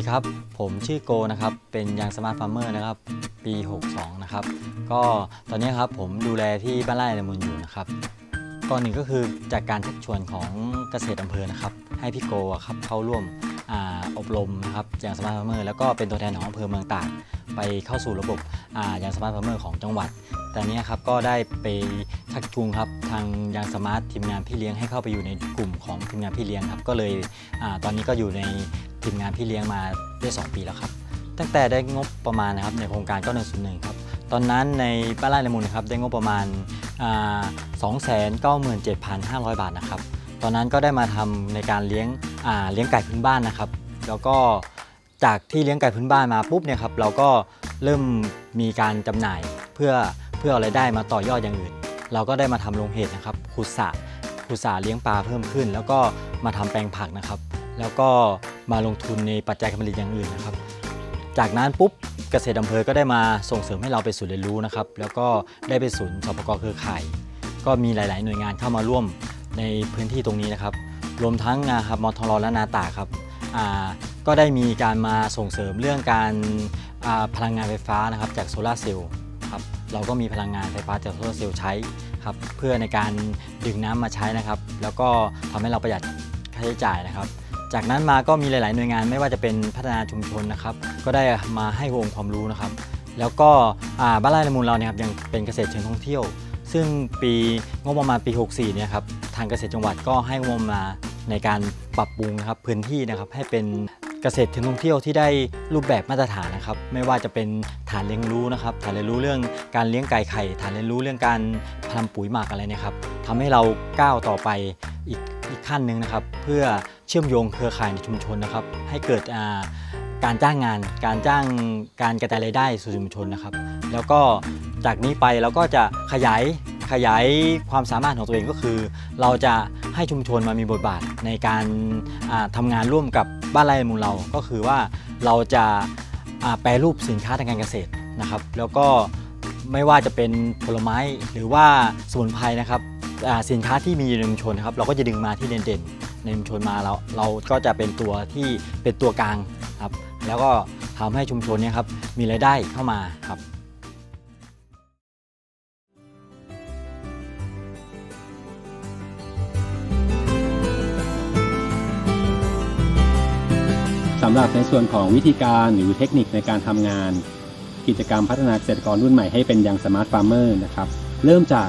สวัสดีครับ ผมชื่อโกนะครับ เป็นยางสมาร์ทฟาร์มเมอร์นะครับ ปี 62 นะครับ ก็ตอนนี้ครับผมดูแลที่บ้านไร่ละมุนอยู่นะครับก่อนหนึ่งก็คือจากการชักชวนของเกษตรอำเภอนะครับ ให้พี่โกครับเข้าร่วมออบรมนะครับยางสมาร์ทฟาร์มเมอร์แล้วก็เป็นตัวแทนของอำเภอเมืองตากไปเข้าสู่ระบบอ่ายางสมาร์ทฟาร์มเมอร์ของจังหวัด ต่เนี้ยครับก็ได้ไปชักจูงครับทางยางสมาร์ททีมงานพี่เลี้ยงให้เข้าไปอยู่ในกลุ่มของทีมงานพี่เลี้ยงครับก็เลยอตอนนี้ก็อยู่ในทีมงานพี่เลี้ยงมาได้ 2 ปีแล้วครับ ตั้งแต่ได้งบประมาณนะครับในโครงการก็101ครับตอนนั้นในบ้านไร่ละมุนนะครับได้งบประมาณสองแสนเก้าหมื่นเจ็ดพันห้าร้อยบาทนะครับตอนนั้นก็ได้มาทำในการเลี้ยงเลี้ยงไก่พื้นบ้านนะครับ แล้วก็จากที่เลี้ยงไก่พื้นบ้านมาปุ๊บเนี่ยครับเราก็เริ่มมีการจำหน่ายเพื่อ เพื่อเอารายได้มาต่อยอดอย่างอื่น เราก็ได้มาทำโรงเห็ดนะครับขุดสระขุดสระเลี้ยงปลาเพิ่มขึ้น แล้วก็มาทำแปลงผักนะครับ แล้วก็มาลงทุนในปัจจัยการผลิตอย่างอื่นนะครับ จากนั้นปุ๊บเกษตรอำเภอก็ได้มาส่งเสริมให้เราไปศูนย์เรียนรู้นะครับ แล้วก็ได้ไปศูนย์สปกเครือข่าย ก็มีหลาย ๆ หน่วยงานเข้ามาร่วมในพื้นที่ตรงนี้นะครับ รวมทั้งนะครับมทรและนาตาครับก็ได้มีการมาส่งเสริมเรื่องการพลังงานไฟฟ้านะครับจากโซลาร์เซลล์ ครับเราก็มีพลังงานไฟฟ้าจากโซลาร์เซลล์ใช้ครับเพื่อในการดึงน้ำมาใช้นะครับ แล้วก็ทำให้เราประหยัดค่าใช้จ่ายนะครับ จากนั้นมาก็มีหลาย ๆ หน่วยงานไม่ว่าจะเป็นพัฒนาชุมชนนะครับ ก็ได้มาให้องค์ความรู้นะครับ แล้วก็บ้านไร่ละมูลเราเนี่ยครับยังเป็นเกษตรเชิงท่องเที่ยว ซึ่งปีงบประมาณปี 64 เนี่ยครับทางเกษตรจังหวัดก็ให้งบประมาณในการปรับปรุงนะครับพื้นที่นะครับให้เป็น เกษตรเชิงท่องเที่ยวที่ได้รูปแบบมาตรฐานนะครับ ไม่ว่าจะเป็นฐานเรียนรู้นะครับ ฐานเรียนรู้เรื่องการเลี้ยงไก่ไข่ ฐานเรียนรู้เรื่องการทำปุ๋ยหมักอะไรเนี่ยครับทำให้เราก้าวต่อไปอีกอีกขั้นหนึ่งนะครับ เพื่อเชื่อมโยงเครือข่ายในชุมชนนะครับ ให้เกิดการจ้างงาน การจ้างการกระจายรายได้สู่ชุมชนนะครับ แล้วก็จากนี้ไปเราก็จะขยายขยายความสามารถของตัวเองก็คือ เราจะ ให้ชุมชนมามีบทบาทในการทำางานร่วมกับบ้านไร่มูลเรา ก็คือว่าเราจะแปรรูปสินค้าทางการเกษตรนะครับ แล้วก็ไม่ว่าจะเป็นผลไม้หรือว่าสมุนไพรนะครับสินค้าที่มีอยู่ในชุมชนครับเราก็จะดึงมาที่เด่นๆในชุมชนมาแล้วเราก็จะเป็นตัวที่เป็นตัวกลางครับแล้วก็ทำให้ชุมชนนี่ยครับมีรายได้เข้ามาครับำหรับในส่วนของวิธีการหรือเทคนิคในการทำงาน กิจกรรมพัฒนาเกษตรกรรุ่นใหม่ให้เป็นยังสมาร์ทฟาร์มเมอร์นะครับเริ่มจาก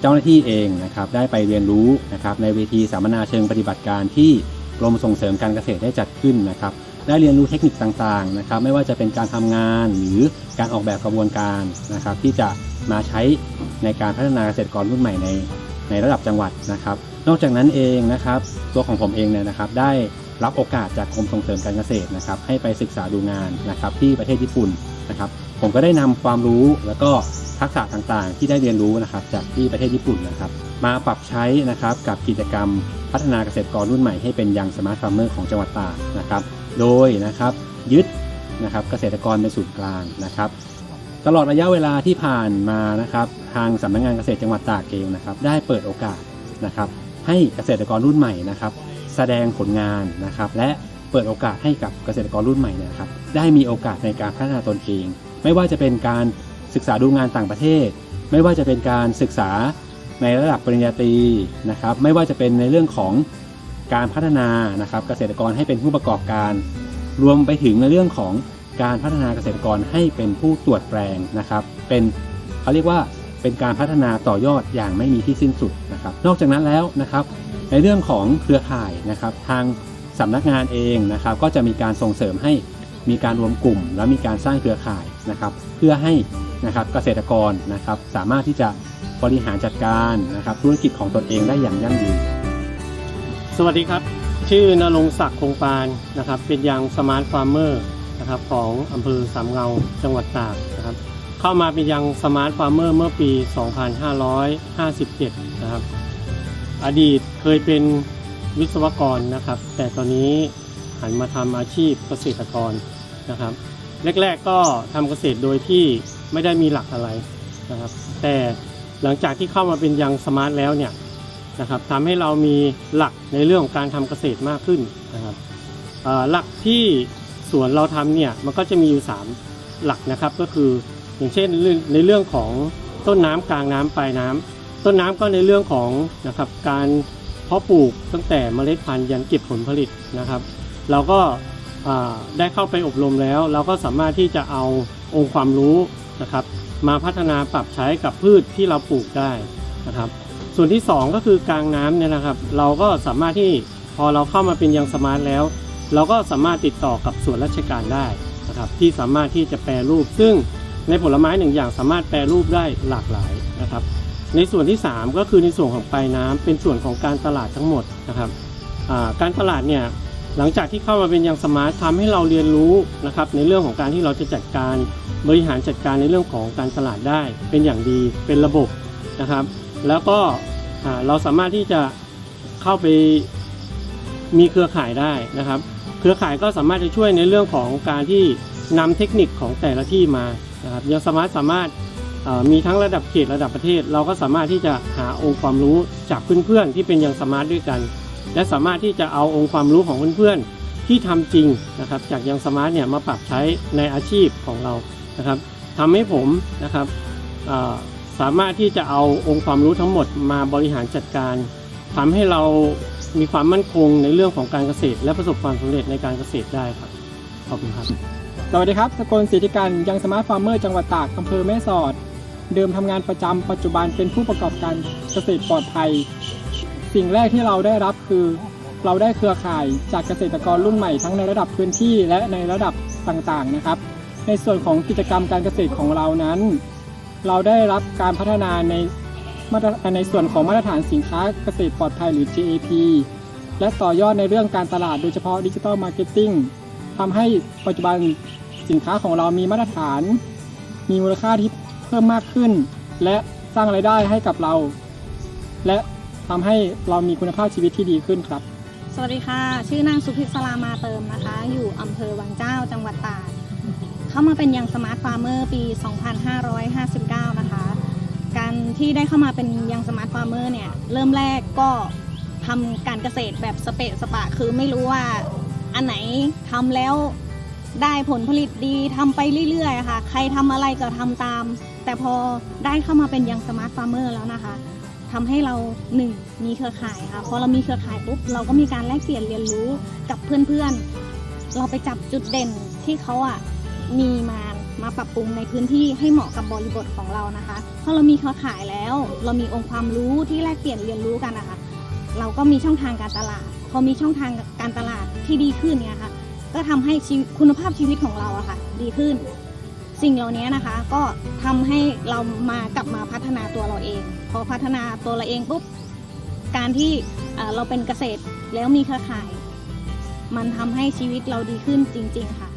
เจ้าหน้าที่เองนะครับได้ไปเรียนรู้นะครับในเวทีสัมมนาเชิงปฏิบัติการที่กรมส่งเสริมการเกษตรได้จัดขึ้นนะครับได้เรียนรู้เทคนิคต่างๆนะครับไม่ว่าจะเป็นการทำงานหรือการออกแบบกระบวนการนะครับที่จะมาใช้ในการพัฒนาเกษตรกรรุ่นใหม่ในในระดับจังหวัดนะครับ นอกจากนั้นเองนะครับตัวของผมเองเนี่ยนะครับได้ รับโอกาสจากกรมส่งเสริมการเกษตรนะครับให้ไปศึกษาดูงานนะครับที่ประเทศญี่ปุ่นนะครับผมก็ได้นำความรู้แล้วก็ทักษะต่างๆ ที่ได้เรียนรู้นะครับจากที่ประเทศญี่ปุ่นนะครับ มาปรับใช้นะครับกับกิจกรรมพัฒนาเกษตรกรรุ่นใหม่ให้เป็นยังสมาร์ทฟาร์มเมอร์ของจังหวัดตากนะครับ โดยนะครับยึดนะครับเกษตรกรเป็นศูนย์กลางนะครับตลอดระยะเวลาที่ผ่านมานะครับทางสำนักงานเกษตรจังหวัดตากเองนะครับได้เปิดโอกาสนะครับให้เกษตรกรรุ่นใหม่นะครับ แสดงผลงานนะครับ และเปิดโอกาสให้กับเกษตรกรรุ่นใหม่นะครับได้มีโอกาสในการพัฒนาตนเอง ไม่ว่าจะเป็นการศึกษาดูงานต่างประเทศ ไม่ว่าจะเป็นการศึกษาในระดับปริญญาตรีนะครับ ไม่ว่าจะเป็นในเรื่องของการพัฒนานะครับ เกษตรกรให้เป็นผู้ประกอบการ รวมไปถึงในเรื่องของการพัฒนาเกษตรกรให้เป็นผู้ตรวจแปลงนะครับ เป็นเขาเรียกว่าเป็นการพัฒนาต่อยอดอย่างไม่มีที่สิ้นสุดนะครับ นอกจากนั้นแล้วนะครับ ในเรื่องของเครือข่ายนะครับ ทางสำนักงานเองนะครับ ก็จะมีการส่งเสริมให้มีการรวมกลุ่ม และมีการสร้างเครือข่ายนะครับ เพื่อให้นะครับเกษตรกรนะครับ สามารถที่จะบริหารจัดการนะครับ ธุรกิจของตนเองได้อย่างยั่งยืน สวัสดีครับ ชื่อนรงศักดิ์คงปานนะครับ เป็นยังสมาร์ทฟาร์มเมอร์นะครับของอำเภอสามเงาจังหวัดตากนะครับ เข้ามาเป็นยังสมาร์ทฟาร์มเมอร์เมื่อปี 2557 นะครับ อดีตเคยเป็นวิศวกรนะครับ แต่ตอนนี้หันมาทำอาชีพเกษตรกรนะครับ แรกๆก็ทำเกษตรโดยที่ไม่ได้มีหลักอะไรนะครับ แต่หลังจากที่เข้ามาเป็นยังสมาร์ทแล้วเนี่ยนะครับทำให้เรามีหลักในเรื่องของการทำเกษตรมากขึ้นนะครับหลักที่สวนเราทำเนี่ยมันก็จะมีอยู่ 3 หลักนะครับก็คืออย่างเช่นในเรื่องของต้นน้ำกลางน้ำปลายน้ำ ต้นน้ำก็ในเรื่องของนะครับการเพาะปลูกตั้งแต่เมล็ดพันธุ์ยันเก็บผลผลิตนะครับ เราก็ได้เข้าไปอบรมแล้ว เราก็สามารถที่จะเอาองค์ความรู้นะครับ มาพัฒนาปรับใช้กับพืชที่เราปลูกได้นะครับ ส่วนที่ 2 ก็คือกลางน้ำเนี่ยนะครับ เราก็สามารถที่พอเราเข้ามาเป็นยังสมาร์ทแล้ว เราก็สามารถติดต่อกับส่วนราชการได้นะครับที่สามารถที่จะแปรรูป ซึ่งในผลไม้หนึ่งอย่างสามารถแปรรูปได้หลากหลายนะครับ ในส่วนที่ 3 ก็คือในส่วนของปลายน้ำเป็นส่วนของการตลาดทั้งหมดนะครับการตลาดเนี่ยหลังจากที่เข้ามาเป็นยังสมาร์ททำให้เราเรียนรู้นะครับในเรื่องของการที่เราจะจัดการบริหารจัดการในเรื่องของการตลาดได้ เป็นอย่างดีเป็นระบบนะครับ แล้วก็เราสามารถที่จะเข้าไปมีเครือข่ายได้นะครับ เครือข่ายก็สามารถจะช่วยในเรื่องของการที่นำเทคนิคของแต่ละที่มานะครับยังสามารถสามารถ มีทั้งระดับเขตระดับประเทศ เราก็สามารถที่จะหาองค์ความรู้จากเพื่อนๆที่เป็นยังสมาร์ทด้วยกัน และสามารถที่จะเอาองค์ความรู้ของเพื่อนๆที่ทำจริงนะครับ จากยังสมาร์ทเนี่ยมาปรับใช้ในอาชีพของเรานะครับทำให้ผมนะครับสามารถที่จะเอาองค์ความรู้ทั้งหมดมาบริหารจัดการทำให้เรามีความมั่นคงในเรื่องของการเกษตร และประสบความสำเร็จในการเกษตรได้ครับขอบคุณครับสวัสดีครับสกลสิทธิการยังสมาร์ทฟาร์มเมอร์จังหวัดตากอำเภอแม่สอด เดิมทำงานประจำปัจจุบันเป็นผู้ประกอบการเกษตรปลอดภัย สิ่งแรกที่เราได้รับคือ เราได้เครือข่ายจากเกษตรกรรุ่นใหม่ทั้งในระดับพื้นที่และในระดับต่างๆนะครับ ในส่วนของกิจกรรมการเกษตรของเรานั้น เราได้รับการพัฒนาในมาตรในส่วนของมาตรฐานสินค้าเกษตรปลอดภัยหรือ GAP และต่อยอดในเรื่องการตลาดโดยเฉพาะดิจิทัลมาร์เก็ตติ้งทำให้ปัจจุบันสินค้าของเรามีมาตรฐาน มีมูลค่าที่ เพิ่มมากขึ้น และสร้างรายได้ให้กับเรา และทำให้เรามีคุณภาพชีวิตที่ดีขึ้นครับ สวัสดีค่ะ ชื่อนางสุพิศรามาเติมนะคะ อยู่อำเภอวังเจ้าจังหวัดตากเข้ามาเป็นยังสมาร์ทฟาร์มเมอร์ปี 2559 นะคะ การที่ได้เข้ามาเป็นยังสมาร์ทฟาร์มเมอร์เนี่ยเริ่มแรกก็ทำการเกษตรแบบสเปะสปะ คือไม่รู้ว่าอันไหนทำแล้ว ได้ผลผลิตดีทำไปเรื่อยๆค่ะ ใครทำอะไรก็ทำตาม แต่พอได้เข้ามาเป็นยังสมาร์ทฟาร์มเมอร์แล้วนะคะทำให้เราหนึ่งมีเครือข่ายค่ะพอเรามีเครือข่ายปุ๊บเราก็มีการแลกเปลี่ยนเรียนรู้กับเพื่อนๆ เราไปจับจุดเด่นที่เขาอะมีมามาปรับปรุงในพื้นที่ให้เหมาะกับบริบทของเรานะคะพอเรามีเครือข่ายแล้ว เรามีองค์ความรู้ที่แลกเปลี่ยนเรียนรู้กันนะคะเราก็มีช่องทางการตลาด พอมีช่องทางการตลาดที่ดีขึ้นเนี่ยค่ะ ก็ทำให้คุณภาพชีวิตของเราอะค่ะ ดีขึ้น สิ่งเหล่านี้นะคะ ก็ทำให้เรามากลับมาพัฒนาตัวเราเอง พอพัฒนาตัวเราเองปุ๊บการที่เราเป็นเกษตรแล้วมีเครือข่าย มันทำให้ชีวิตเราดีขึ้นจริง ๆ ค่ะ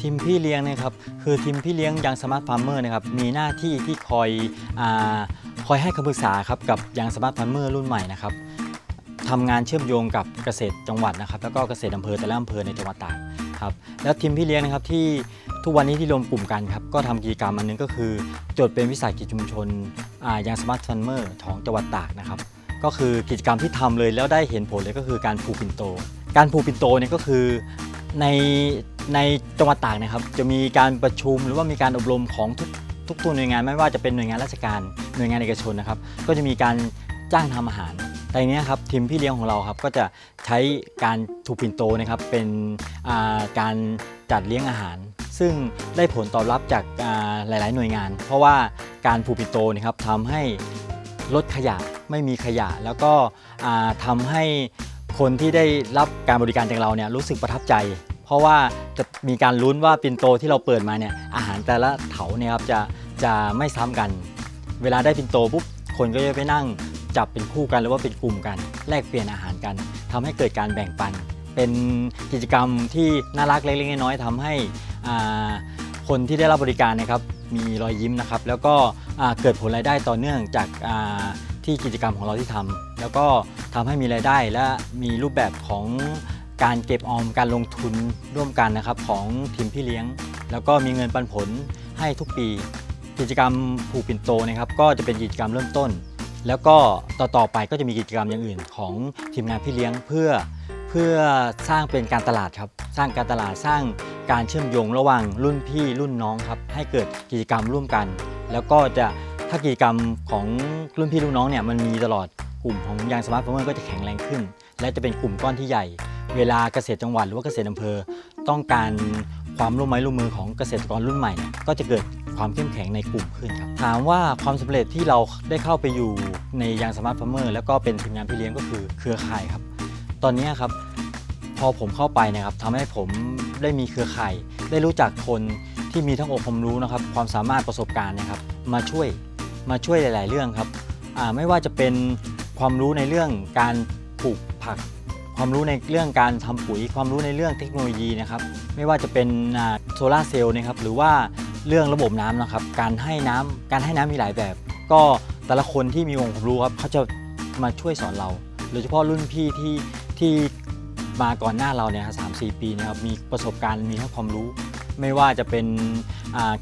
ทีมพี่เลี้ยงเนะครับคือทีมพี่เลี้ยงยังสมาร์ทฟาร์มเมอร์นะครับมีหน้าที่ที่คอยอา คอยให้คำปรึกษาครับกับยังสมาร์ทฟาร์มเมอร์รุ่นใหม่นะครับทำงานเชื่อมโยงกับเกษตรจังหวัดนะครับแล้วก็เกษตรอำเภอแต่ละอำเภอในจังหวัดตากครับแล้วทีมพี่เลี้ยงนะครับที่ทุกวันนี้ที่รวมกลุ่มกันครับก็ทำกิจกรรมอันหนึงก็คือ จดเป็นวิสาหกิจชุมชนยังสมาร์ทฟาร์มเมอร์ของจังหวัดตากนะครับก็คือกิจกรรมที่ทำเลยแล้วได้เห็นผลเลยก็คือการผูกปิ่นโต การผูกปิ่นโตเนี่ยก็คือในในจังหวัดตากนะครับจะมีการประชุมหรือว่ามีการอบรมของทุก ทุกตัวหน่วยงานไม่ว่าจะเป็นหน่วยงานราชการหน่วยงานเอกชนนะครับ ก็จะมีการจ้างทำอาหารแต่เนี้ยครับทีมพี่เลี้ยงของเราครับก็จะใช้การถูกปินโตนะครับเป็นาการจัดเลี้ยงอาหาร ซึ่งได้ผลตอบรับจากหลาย ๆ หน่วยงาน เพราะว่าการผูกปินโตเนะครับทำให้ลดขยะไม่มีขยะ แล้วก็อ่าทำให้คนที่ได้รับการบริการจากเราเนี่ยรู้สึกประทับใจ เพราะว่าจะมีการลุ้นว่าปินโตที่เราเปิดมาเนี่ยอาหารแต่ละเถาเนี่ยครับจะจะไม่ซ้ำกัน เวลาได้ปินโตปุ๊บคนก็จะไปนั่งจับเป็นคู่กันหรือว่าเป็นกลุ่มกัน แลกเปลี่ยนอาหารกันทำให้เกิดการแบ่งปัน เป็นกิจกรรมที่น่ารักเล็กๆน้อยๆทำให้คนที่ได้รับบริการนะครับมีรอยยิ้มนะครับ แล้วก็เกิดผลรายได้ต่อเนื่องจากที่กิจกรรมของเราที่ทำแล้วก็ทำให้มีรายได้และมีรูปแบบของ การเก็บออมการลงทุนร่วมกันนะครับของทีมพี่เลี้ยง แล้วก็มีเงินปันผลให้ทุกปี กิจกรรมผูกปิ่นโตนะครับก็จะเป็นกิจกรรมเริ่มต้น แล้วก็ต่อๆไปก็จะมีกิจกรรมอย่างอื่นของทีมงานพี่เลี้ยงเพื่อเพื่อสร้างเป็นการตลาดครับ สร้างการตลาดสร้างการเชื่อมโยงระหว่างรุ่นพี่รุ่นน้องครับให้เกิดกิจกรรมร่วมกัน แล้วก็จะถ้ากิจกรรมของรุ่นพี่รุ่นน้องเนี่ยมันมีตลอดกลุ่มของยางสมาร์ทฟาร์มก็จะแข็งแรงขึ้น และจะเป็นกลุ่มก้อนที่ใหญ่ เวลาเกษตรจังหวัดหรือว่าเกษตรอำเภอ ต้องการความร่วมไม้ร่วมมือของเกษตรกรรุ่นใหม่นะก็จะเกิดความเข้มแข็งในกลุ่มขึ้นครับถามว่าความสำเร็จที่เราได้เข้าไปอยู่ในยางสมาร์ทฟาร์มเมอร์แล้วก็เป็นทีมงานพี่เลี้ยงก็คือเครือข่ายครับ ตอนนี้ครับพอผมเข้าไปนะครับทำให้ผมได้มีเครือข่าย ได้รู้จักคนที่มีทั้งองค์ความรู้นะครับ ความสามารถประสบการณ์นะครับ มาช่วยมาช่วยหลาย ๆ เรื่องครับไม่ว่าจะเป็นความรู้ในเรื่องการปลูกผัก ความรู้ในเรื่องการทำปุ๋ย ความรู้ในเรื่องเทคโนโลยีนะครับ ไม่ว่าจะเป็นโซลาเซลล์นะครับหรือว่าเรื่องระบบน้ำนะครับ การให้น้ำการให้น้ำมีหลายแบบ ก็แต่ละคนที่มีองค์ความรู้ครับเขาจะมาช่วยสอนเราโดยเฉพาะรุ่นพี่ที่ที่มาก่อนหน้าเราเนี่ยสามสี่ปีนะครับมีประสบการณ์มีทั้งความรู้ ไม่ว่าจะเป็น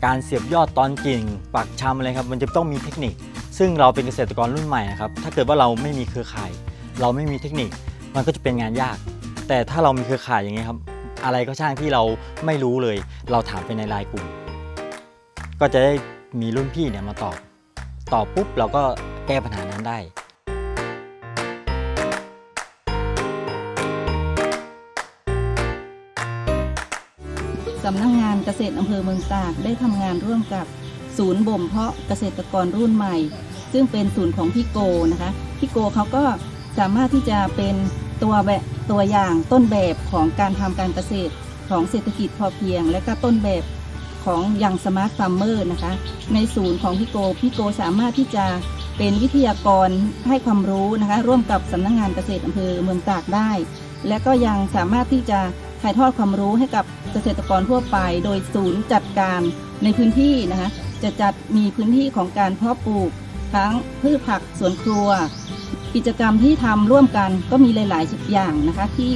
การเสียบยอดตอนกิ่งปักชำอะไรครับมันจะต้องมีเทคนิค ซึ่งเราเป็นเกษตรกรรุ่นใหม่นะครับถ้าเกิดว่าเราไม่มีเครือข่าย เราไม่มีเทคนิค มันก็จะเป็นงานยาก แต่ถ้าเรามีเครือข่ายอย่างเงี้ยครับ อะไรก็ช่างที่เราไม่รู้เลย เราถามไปในไลน์กลุ่ม ก็จะได้มีรุ่นพี่เนี่ยมาตอบ ตอบปุ๊บเราก็แก้ปัญหานั้นได้สำนักงงานเกษตรอำเภอเมืองตากได้ทำงานร่วมกับศูนย์บ่มเพาะเกษตรกรรุ่นใหม่ ซึ่งเป็นศูนย์ของพี่โกนะคะพี่โกเขาก็สามารถที่จะเป็น ตัวแบบตัวอย่างต้นแบบของการทำการเกษตรของเศรษฐกิจพอเพียง และก็ต้นแบบของยังสมาร์ทฟาร์มเมอร์นะคะ ในศูนย์ของพี่โกพี่โกสามารถที่จะเป็นวิทยากรให้ความรู้นะคะ ร่วมกับสำนักงงานเกษตรอำเภอเมืองตากได้ และก็ยังสามารถที่จะถ่ายทอดความรู้ให้กับเกษตรกรทั่วไป โดยศูนย์จัดการในพื้นที่นะคะ จะจัดมีพื้นที่ของการเพาะปลูกทั้งพืชผักสวนครัว กิจกรรมที่ทำร่วมกันก็มีหลาย ๆ อย่างนะคะที่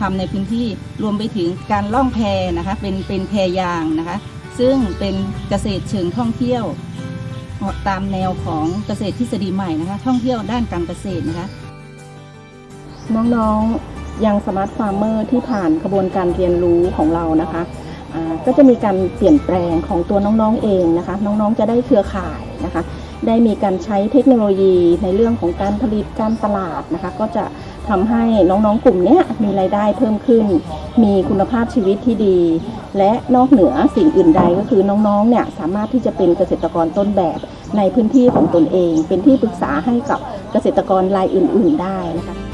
ทำในพื้นที่รวมไปถึงการล่องแพนะคะเป็นเป็นแพยางนะคะ ซึ่งเป็นเกษตรเชิงท่องเที่ยว ตามแนวของเกษตรทฤษฎีใหม่นะคะ ท่องเที่ยวด้านการเกษตรนะคะ น้องๆยังสมาร์ทฟาร์มเมอร์ที่ผ่านกระบวนการเรียนรู้ของเรานะคะก็จะมีการเปลี่ยนแปลงของตัวน้องๆเองนะคะ น้องๆจะได้เครือข่ายนะคะ ได้มีการใช้เทคโนโลยีในเรื่องของการผลิตการตลาดนะคะ ก็จะทำให้น้องๆกลุ่มนี้มีรายได้เพิ่มขึ้น มีคุณภาพชีวิตที่ดี และนอกเหนือสิ่งอื่นใดก็คือน้องๆเนี่ยสามารถที่จะเป็นเกษตรกรต้นแบบในพื้นที่ของตนเอง เป็นที่ปรึกษาให้กับเกษตรกรรายอื่น ๆ ได้นะคะ